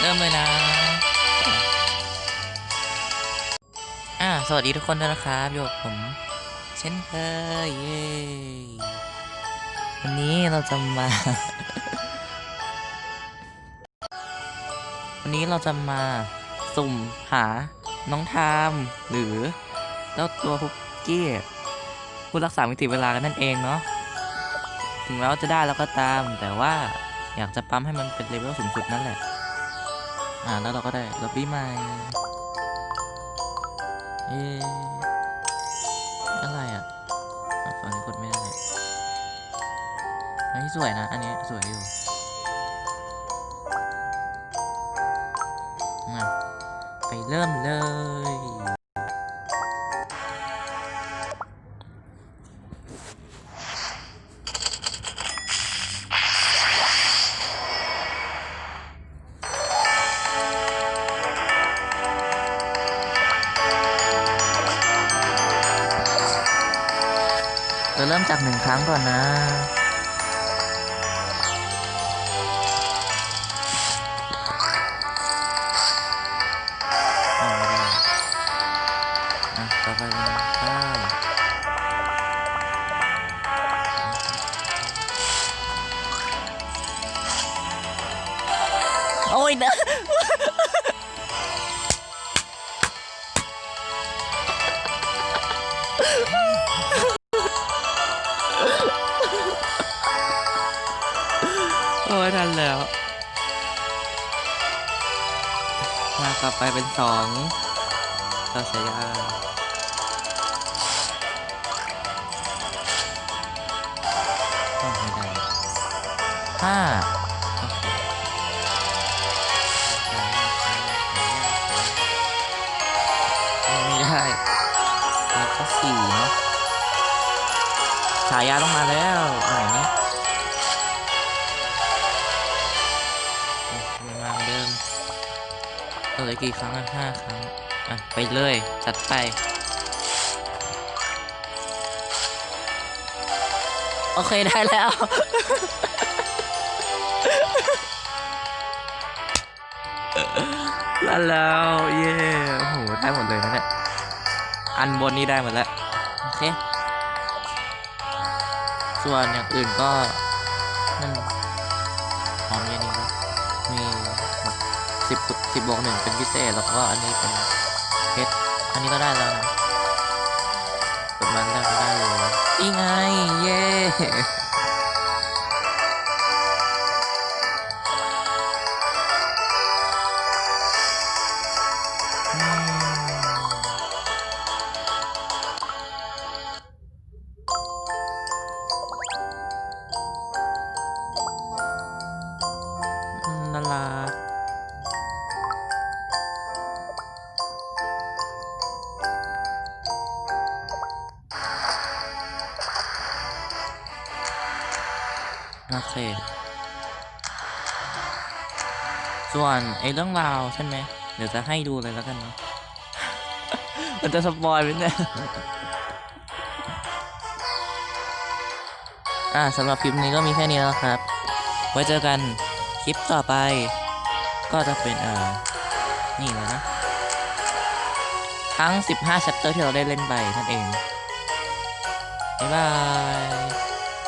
เริ่มเลยนะ อ่า สวัสดีทุกคนด้วยนะครับอยู่กับผม เช่นเคยเย้วันนี้เราจะมา วันนี้เราจะมาสุ่มหาน้องทามหรือเจ้าตัวคุกกี้ผู้รักษามิติเวลากันนั่นเองเนาะถึงแม้ว่าจะได้แล้วก็ตามแต่ว่า อยากจะปั๊มให้มันเป็นเลเวลสูงสุดนั่นแหละ อ่าแล้วเราก็ได้ล็อบบี้ใหม่เอ๊ะอะไรอะอะฝั่งนี้กดไม่ได้อันนี้สวยนะ อันนี้สวยอยู่มาไปเริ่มเลย จะเริ่มจากหนึ่งครั้งก่อนนะเอไม่ได้อะต่อไปเป็นข้าวโอ้ยนะ โอ้ยทันแล้ว มาต่อไปเป็นสองต่อสายยาโอ้ไม่ได้ห้าโอเคโอ้ไม่ได้แล้วก็สี่เนาะฉายาต้องมาแล้วอะไรนี้โเหลือกี่ครั้งอะห้าครั้ง อะ ไปเลย จัดไป โอเคได้แล้ว ได้แล้ว เย้โอ้โห ได้หมดเลยนะเนี่ย อันบนนี้ได้หมดแล้ว โอเค ส่วนอย่างอื่นก็นั่นพร้อมอย่างนี้ก็มี สิบสิบบวกหนึ่งเป็นพิเศษ แล้วก็อันนี้เป็นเพชรอันนี้ก็ได้แล้วนะประมันแรกก็ได้เลยนี่ไง เย้ โอเค ส่วนไอ้เรื่องราวใช่ไหม เดี๋ยวจะให้ดูเลยแล้วกันเนาะมันจะสปอยไหมเนี่ย อ่าสำหรับคลิปนี้ก็มีแค่นี้แล้วครับ ไว้เจอกันคลิปต่อไป ก็จะเป็นเอ่อนี่เลยนะทั้ง 15 ชัปเตอร์ที่เราได้เล่นไปนั่นเอง บ๊ายบาย